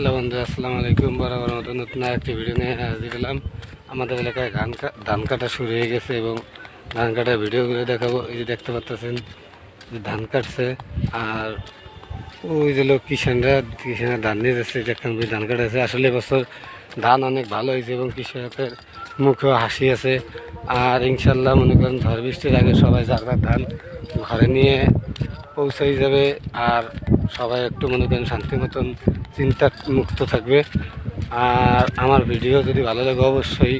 Hello বন্ধু, আসসালামু আলাইকুম। বরাবর মতো নতুন একটি ভিডিও নিয়ে হাজির হলাম। আমাদের এলাকায় ধান ধান কাটা শুরু হয়ে গেছে এবং ধান কাটার ভিডিওগুলো দেখাবো। এই যে দেখতে পাচ্ছেন যে ধান কাটছে। আর ওই যে লোক কিষানরা কিষানরা ধান নিয়ে যাচ্ছে একটা ধান কাটাছে আসলে এবছর ধান অনেক ভালো হয়েছে এবং কৃষকের মুখেও হাসি আছে। আর ইনশাল্লাহ মনে করেন ঝড় বৃষ্টির আগে সবাই যার ধান ঘরে নিয়ে পৌঁছাই যাবে আর সবাই একটু মনে করেন শান্তি মতন চিন্তা মুক্ত থাকবে। আর আমার ভিডিও যদি ভালো লাগে অবশ্যই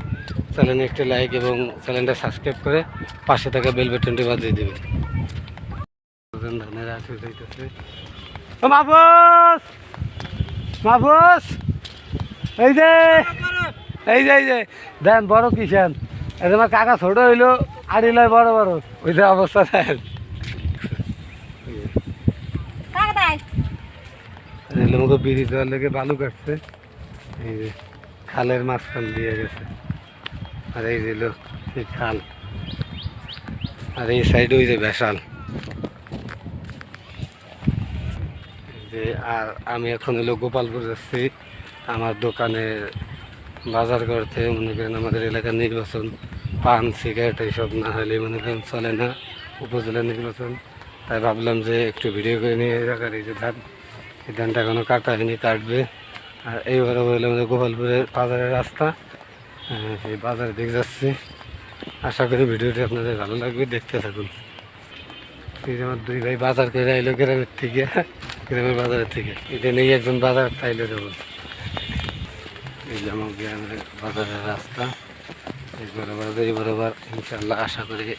চ্যানেলে একটি লাইক এবং চ্যানেলটা সাবস্ক্রাইব করে পাশে থাকা বেল বাটনটি বাজিয়ে দেবে মাহবুস মাহবুস এই দেন, বড় কিষান যে আমার কাকা ছোট হইল আড়ি লয় বড় বড়। ওই যে অবস্থা লোক বিড়ি দেওয়ার লেগে বালু কাটছে এই যে খালের মাঝখান দিয়ে গেছে। আর এই যে এই খাল। আর এই সাইডে ওই যে ভেসাল। যে আর আমি এখন হলো গোপালপুর যাচ্ছি। আমার দোকানের বাজার করতে মনে করেন আমাদের এলাকার নির্বাচন। পান, সিগারেট এইসব না হলে মনে করেন চলে না। উপজেলা নির্বাচন। তাই ভাবলাম যে একটু ভিডিও করে নিয়ে এলাকার এই যে ধান এই ধানটা এখনও কাটা হয়নি কাটবে। আর এইবারে হলো আমাদের গোপালপুরের বাজারের রাস্তা। আহ, সেই বাজারের দিকে যাচ্ছি। আশা করি ভিডিওটি আপনাদের ভালো লাগবে দেখতে থাকুন। এই যে আমার দুই ভাই বাজার করে আইলো গ্রামের থেকে গ্রামের বাজারের থেকে। এটা নিয়ে একজন বাজার তাইলে দেবো। এই যে আমার গ্রামের বাজারের রাস্তা। এই বরাবর এই বরাবর ইনশাল্লাহ আশা করি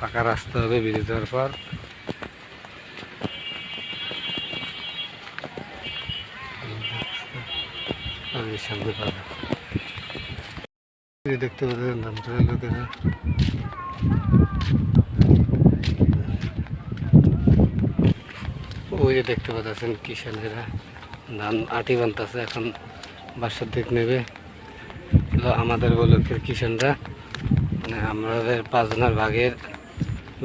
পাকা রাস্তা হবে ব্রিজ হওয়ার পর। দেখতে পাচ্ছেন ধান। লোকেরা ওই যে দেখতে পাচ্ছেন কিষানেরা ধান। আটি বানতেছে এখন বাসার দিক নেবে। আমাদের বলকের কিষানরা। মানে আমাদের পাঁচজনের ভাগের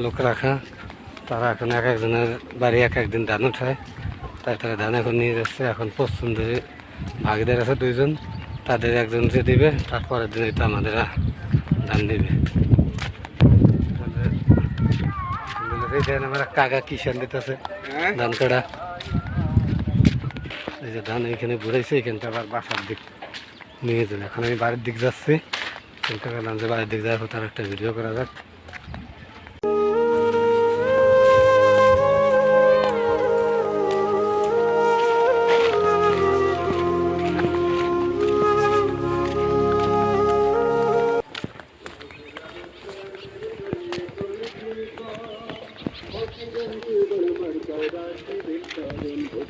লোক রাখা তারা এখন এক একজনের বাড়ি এক একদিন ধান উঠায় তাই তারা ধান এখন নিয়ে যাচ্ছে এখন পশ্চিম দিকে ভাগিদের আছে দুইজন তাদের একজন যে দিবে তারপরের দিন তো আমাদের ধান দিবে। আমার কাকা কিষান দিতেছে ধান কাটা। এই যে ধান এখানে ঘুরাইছে এখানটা আবার বাসার দিক নিয়ে যাবে এখন আমি বাড়ির দিক যাচ্ছি চিন্তা করলাম যে বাড়ির দিক যাব তার একটা ভিডিও করা যাক। Từ biển xa lên, thời.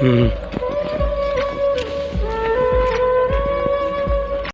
嗯。